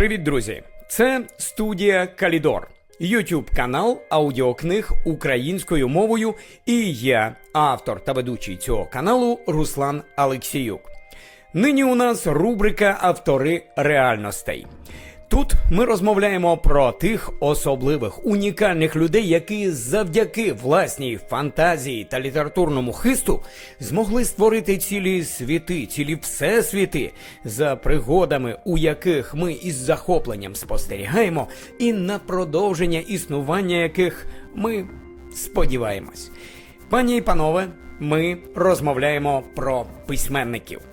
Привіт, друзі! Це студія Калідор, YouTube канал аудіокниг українською мовою. І я, автор та ведучий цього каналу Руслан Алексіюк. Нині у нас рубрика Автори реальностей. Тут ми розмовляємо про тих особливих унікальних людей, які завдяки власній фантазії та літературному хисту змогли створити цілі світи, цілі всесвіти, за пригодами, у яких ми із захопленням спостерігаємо, і на продовження існування яких ми сподіваємось. Пані і панове, ми розмовляємо про письменників.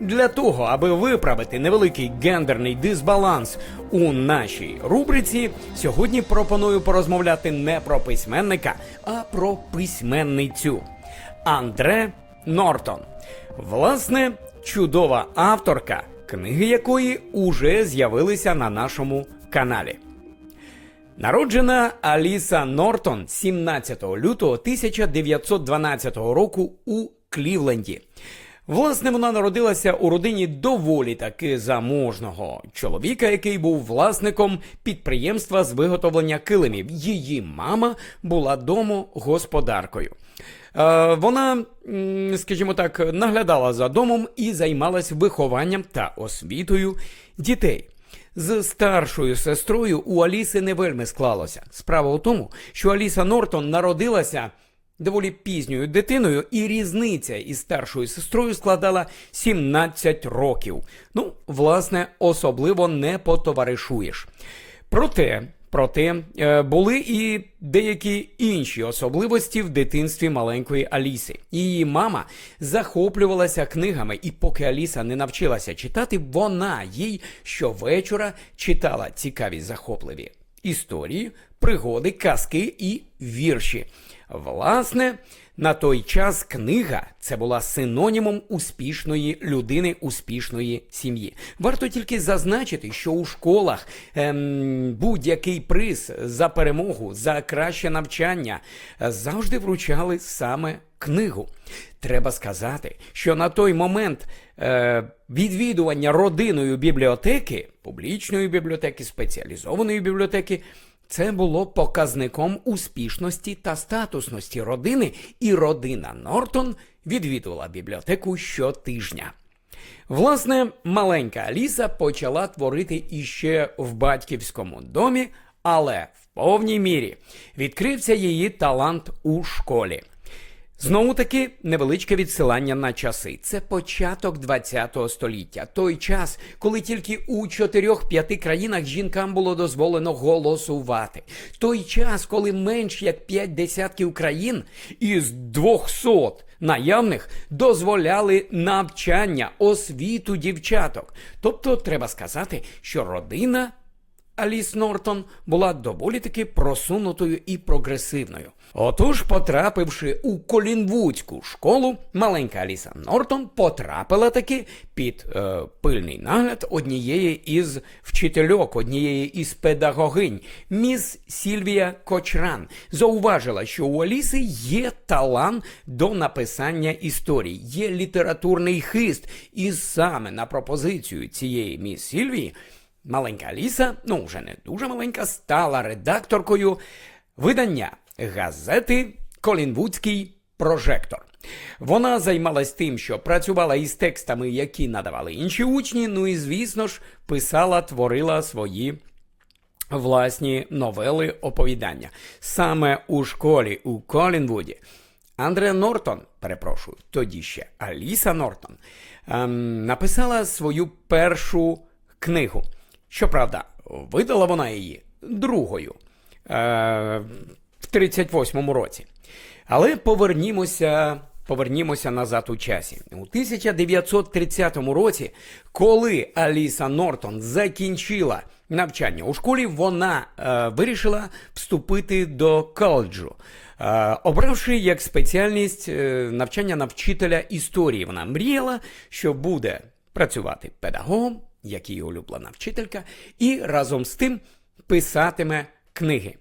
Для того, аби виправити невеликий гендерний дисбаланс у нашій рубриці, сьогодні пропоную порозмовляти не про письменника, а про письменницю Андре Нортон. Власне, чудова авторка, книги якої уже з'явилися на нашому каналі. Народжена Аліса Нортон 17 лютого 1912 року у Клівленді. Власне, вона народилася у родині доволі таки заможного чоловіка, який був власником підприємства з виготовлення килимів. Її мама була домогосподаркою. Е, Вона, скажімо так, наглядала за домом і займалась вихованням та освітою дітей. З старшою сестрою у Аліси не вельми склалося. Справа у тому, що Аліса Нортон народилася доволі пізньою дитиною, і різниця із старшою сестрою складала 17 років. Ну, власне, особливо не потоваришуєш. Проте. Проте е, були і деякі інші особливості в дитинстві маленької Аліси. Її мама захоплювалася книгами, і поки Аліса не навчилася читати, вона їй щовечора читала цікаві захопливі історії, пригоди, казки і вірші. Власне, на той час книга це була синонімом успішної людини, успішної сім'ї. Варто тільки зазначити, що у школах ем, будь-який приз за перемогу, за краще навчання е, завжди вручали саме книгу. Треба сказати, що на той момент е, відвідування родиною бібліотеки, публічної бібліотеки, спеціалізованої бібліотеки. Це було показником успішності та статусності родини, і родина Нортон відвідувала бібліотеку щотижня. Власне, маленька Аліса почала творити іще в батьківському домі, але в повній мірі відкрився її талант у школі. Знову таки невеличке відсилання на часи. Це початок ХХ століття. Той час, коли тільки у чотирьох-п'яти країнах жінкам було дозволено голосувати. Той час, коли менш як п'ять десятків країн із двохсот наявних дозволяли навчання, освіту дівчаток. Тобто, треба сказати, що родина. Аліс Нортон була доволі таки просунутою і прогресивною. Отож, потрапивши у Колінвудську школу, маленька Аліса Нортон потрапила таки під е, пильний нагляд однієї із вчительок, однієї із педагогинь, міс Сільвія Кочран. Зауважила, що у Аліси є талант до написання історій, є літературний хист, і саме на пропозицію цієї міс Сільвії. Маленька Аліса, ну вже не дуже маленька, стала редакторкою видання газети Колінвудський прожектор. Вона займалась тим, що працювала із текстами, які надавали інші учні. Ну і, звісно ж, писала, творила свої. Власні новели оповідання саме у школі у Колінвуді. Андре Нортон, перепрошую, тоді ще Аліса Нортон, ем, написала свою першу книгу. Щоправда, видала вона її другою е, в 38-му році. Але повернімося, повернімося назад у часі. У 1930 році, коли Аліса Нортон закінчила навчання у школі, вона е, вирішила вступити до коледжу. Е, обравши як спеціальність е, навчання на вчителя історії, вона мріяла, що буде працювати педагогом, як її улюблена вчителька, і разом з тим писатиме книги.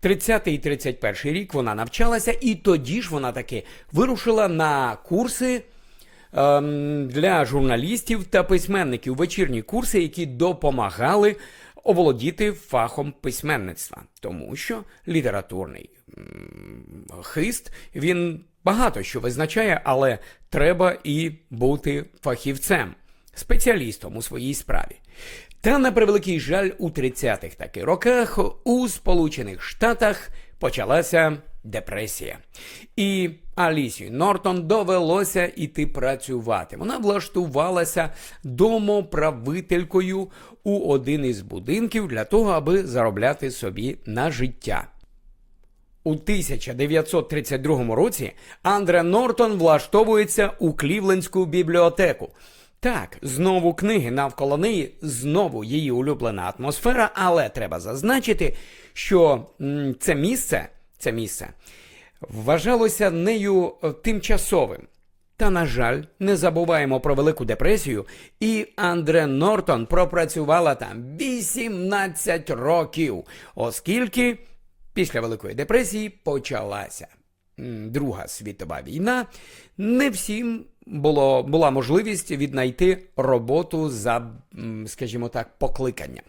30 і 31 рік вона навчалася, і тоді ж вона таки вирушила на курси ем, для журналістів та письменників, вечірні курси, які допомагали оволодіти фахом письменництва, тому що літературний хист він багато що визначає, але треба і бути фахівцем, спеціалістом у своїй справі. Та на превеликий жаль, у 30-х таки роках у Сполучених Штатах почалася депресія. І Алісі Нортон довелося іти працювати. Вона влаштувалася домоправителькою у один із будинків для того, аби заробляти собі на життя. У 1932 році Андре Нортон влаштовується у Клівлендську бібліотеку. Так, знову книги навколо неї, знову її улюблена атмосфера, але треба зазначити, що це місце, це місце вважалося нею е, тимчасовим. Та, на жаль, не забуваємо про Велику депресію, і Андре Нортон пропрацювала там 18 років, оскільки після Великої депресії почалася Друга світова війна. Не всім було, була можливість віднайти роботу за, скажімо так, покликанням.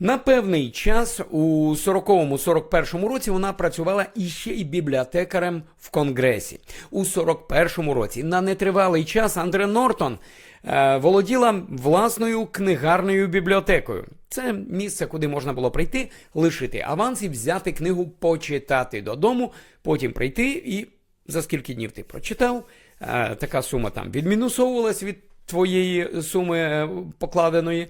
На певний час у 40-41 році вона працювала іще й бібліотекарем в Конгресі. У 41-му році на нетривалий час Андре Нортон е, володіла власною книгарною бібліотекою. Це місце, куди можна було прийти, лишити аванс і взяти книгу, почитати додому, потім прийти і за скільки днів ти прочитав, така сума там відмінусовувалась від твоєї суми е, покладеної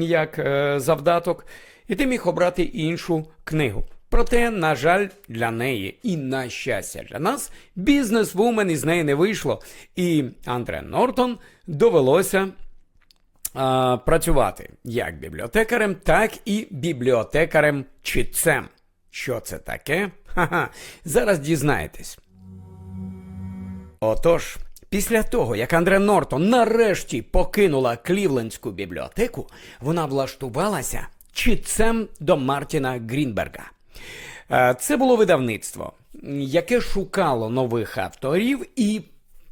як е, завдаток, і ти міг обрати іншу книгу. Проте, на жаль, для неї і на щастя для нас, бізнесвумен із неї не вийшло. І Андре Нортон довелося а, працювати як бібліотекарем, так і бібліотекарем читцем. Що це таке? Ха-ха, зараз дізнаєтесь. Отож, після того, як Андре Нортон нарешті покинула Клівлендську бібліотеку, вона влаштувалася читцем до Мартіна Грінберга. Е, Це було видавництво, яке шукало нових авторів, і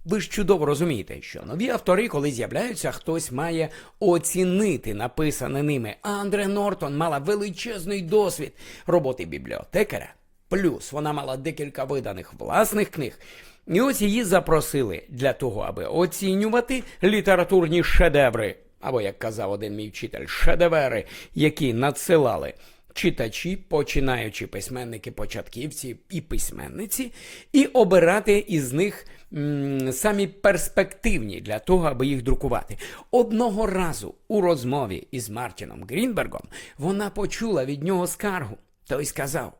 ви ж чудово розумієте, що нові автори, коли з'являються, хтось має оцінити написане ними. А Андре Нортон мала величезний досвід роботи бібліотекаря. Плюс вона мала декілька виданих власних книг. І ось її запросили для того, аби оцінювати літературні шедеври, або, як казав один мій вчитель, шедевери, які надсилали читачі, починаючи письменники, початківці і письменниці, і обирати із них м, самі перспективні для того, аби їх друкувати. Одного разу у розмові із Мартіном Грінбергом вона почула від нього скаргу. Той сказав: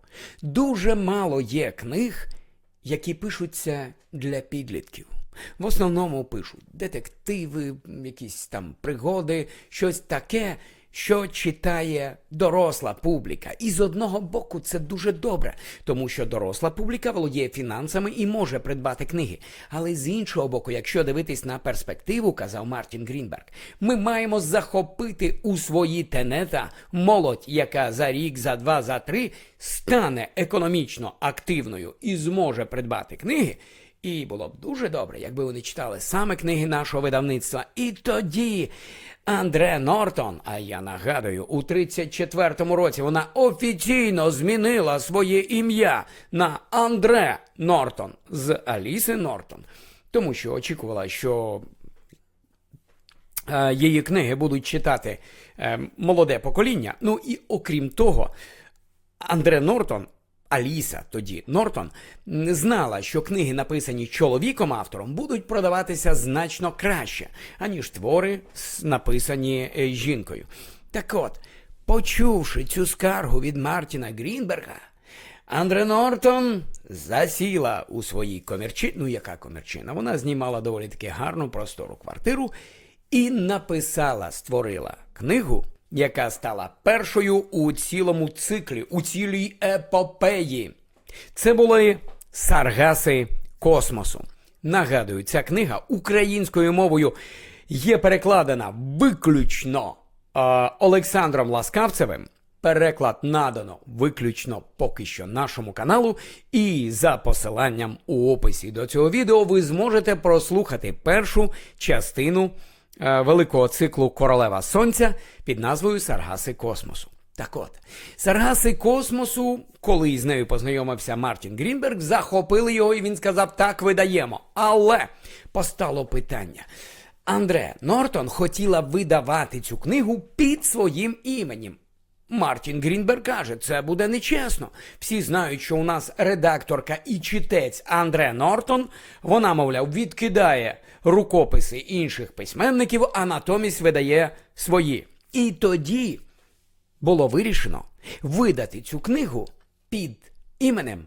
дуже мало є книг, які пишуться для підлітків. В основному пишуть детективи, якісь там пригоди, щось таке, що читає доросла публіка. І з одного боку це дуже добре, тому що доросла публіка володіє фінансами і може придбати книги. Але з іншого боку, якщо дивитись на перспективу, казав Мартін Грінберг, ми маємо захопити у свої тенета молодь, яка за рік, за два, за три стане економічно активною і зможе придбати книги. І було б дуже добре, якби вони читали саме книги нашого видавництва. І тоді Андре Нортон, а я нагадую, у 34-му році вона офіційно змінила своє ім'я на Андре Нортон з Аліси Нортон, тому що очікувала, що е, її книги будуть читати е, молоде покоління. Ну і окрім того, Андре Нортон. Аліса тоді Нортон знала, що книги, написані чоловіком автором, будуть продаватися значно краще, аніж твори, написані е, жінкою. Так от, почувши цю скаргу від Мартіна Грінберга, Андре Нортон засіла у своїй комірчині. Ну, яка комірчина? Вона знімала доволі таки гарну простору квартиру і написала, створила книгу, яка стала першою у цілому циклі, у цілій епопеї. Це були Саргаси космосу. Нагадую, ця книга українською мовою є перекладена виключно е, Олександром Ласкавцевим. Переклад надано виключно поки що нашому каналу, і за посиланням у описі до цього відео ви зможете прослухати першу частину великого циклу Королева Сонця під назвою Саргаси космосу. Так от, Саргаси космосу, коли із нею познайомився Мартін Грінберг, захопили його і він сказав: так видаємо. Але постало питання. Андре Нортон хотіла видавати цю книгу під своїм іменем. Мартін Грінберг каже, це буде нечесно. Всі знають, що у нас редакторка і читець Андре Нортон, вона, мовляв, відкидає рукописи інших письменників, а натомість видає свої. І тоді було вирішено видати цю книгу під іменем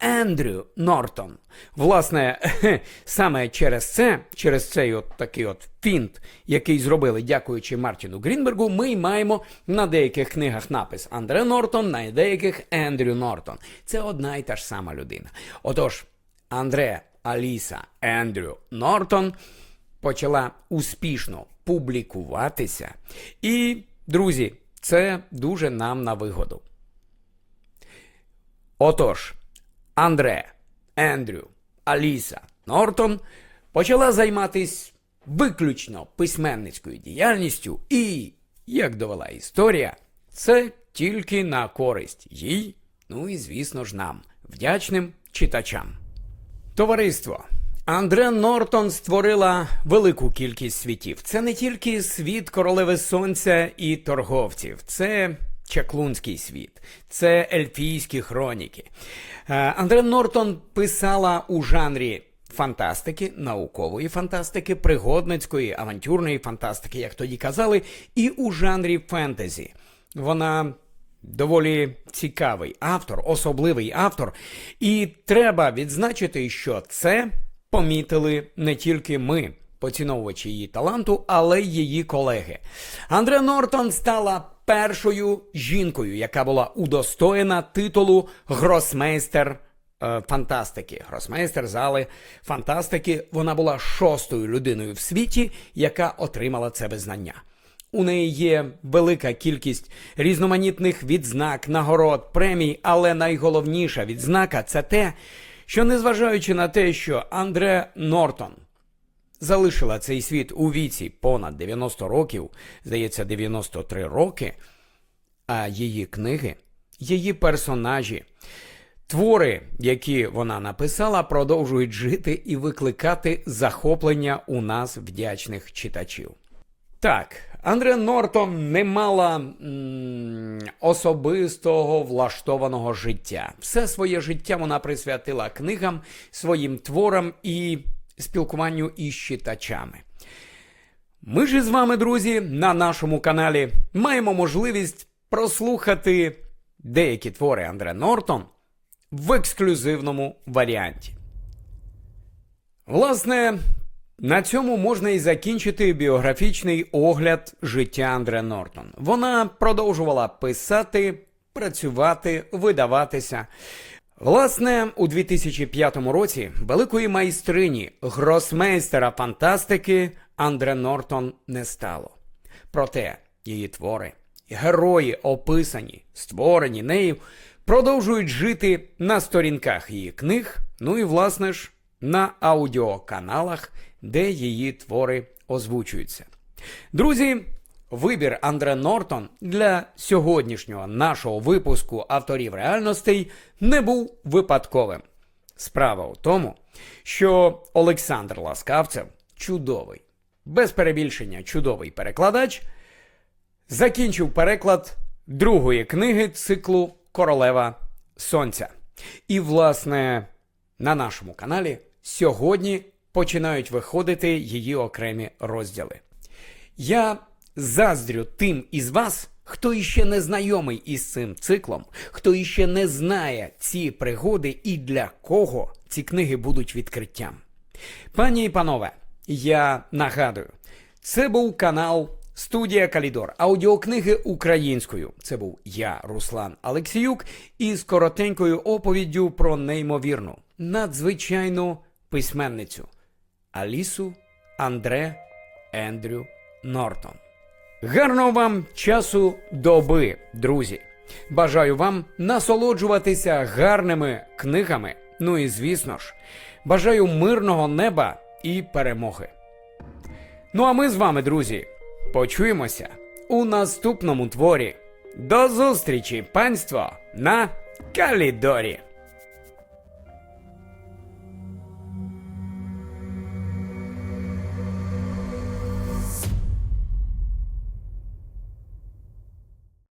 Ендрю Нортон. Власне, саме через це, через цей от такий от фінт, який зробили, дякуючи Мартіну Грінбергу, ми маємо на деяких книгах напис Андре Нортон, на деяких Ендрю Нортон. Це одна і та ж сама людина. Отож, Андре Аліса Ендрю Нортон почала успішно публікуватися. І, друзі, це дуже нам на вигоду. Отож, Андре, Ендрю, Аліса Нортон почала займатися виключно письменницькою діяльністю, і, як довела історія, це тільки на користь їй, ну і, звісно ж, нам, вдячним читачам. Товариство. Андре Нортон створила велику кількість світів. Це не тільки світ королеви сонця і торговців, це чаклунський світ, це ельфійські хроніки. Е, Андре Нортон писала у жанрі фантастики, наукової фантастики, пригодницької, авантюрної фантастики, як тоді казали, і у жанрі фентезі. Вона доволі цікавий автор, особливий автор. І треба відзначити, що це помітили не тільки ми, поціновувачі її таланту, але й її колеги. Андре Нортон стала першою жінкою, яка була удостоєна титулу гросмейстер. е, Фантастики, гросмейстер зали фантастики. Вона була шостою людиною в світі, яка отримала це визнання. У неї є велика кількість різноманітних відзнак, нагород, премій, але найголовніша відзнака це те, що незважаючи на те, що Андре Нортон залишила цей світ у віці понад 90 років, здається, 93 роки, а її книги, її персонажі, твори, які вона написала, продовжують жити і викликати захоплення у нас вдячних читачів. Так, Андре Нортон не мала м, особистого влаштованого життя. Все своє життя вона присвятила книгам, своїм творам і спілкуванню із читачами. Ми ж із вами, друзі, на нашому каналі маємо можливість прослухати деякі твори Андре Нортон в ексклюзивному варіанті. Власне, на цьому можна і закінчити біографічний огляд життя Андре Нортон. Вона продовжувала писати, працювати, видаватися. Власне, у 2005 році великої майстрині гросмейстера фантастики Андре Нортон не стало. Проте її твори, герої, описані, створені нею, продовжують жити на сторінках її книг, ну і, власне ж, на аудіоканалах, де її твори озвучуються. Друзі, вибір Андре Нортон для сьогоднішнього нашого випуску авторів реальностей не був випадковим. Справа у тому, що Олександр Ласкавцев чудовий, без перебільшення чудовий перекладач, закінчив переклад другої книги циклу Королева Сонця. І, власне, на нашому каналі сьогодні починають виходити її окремі розділи. Я заздрю тим із вас, хто іще не знайомий із цим циклом, хто іще не знає ці пригоди і для кого ці книги будуть відкриттям. Пані і панове, я нагадую, це був канал Студія Калідор, аудіокниги українською. Це був я, Руслан Алексіюк, із коротенькою оповіддю про неймовірну, надзвичайну письменницю Алісу Андре Ендрю Нортон. Гарного вам часу доби, друзі! Бажаю вам насолоджуватися гарними книгами. Ну і звісно ж, бажаю мирного неба і перемоги. Ну а ми з вами, друзі, почуємося у наступному творі. До зустрічі, панство, на Калідорі!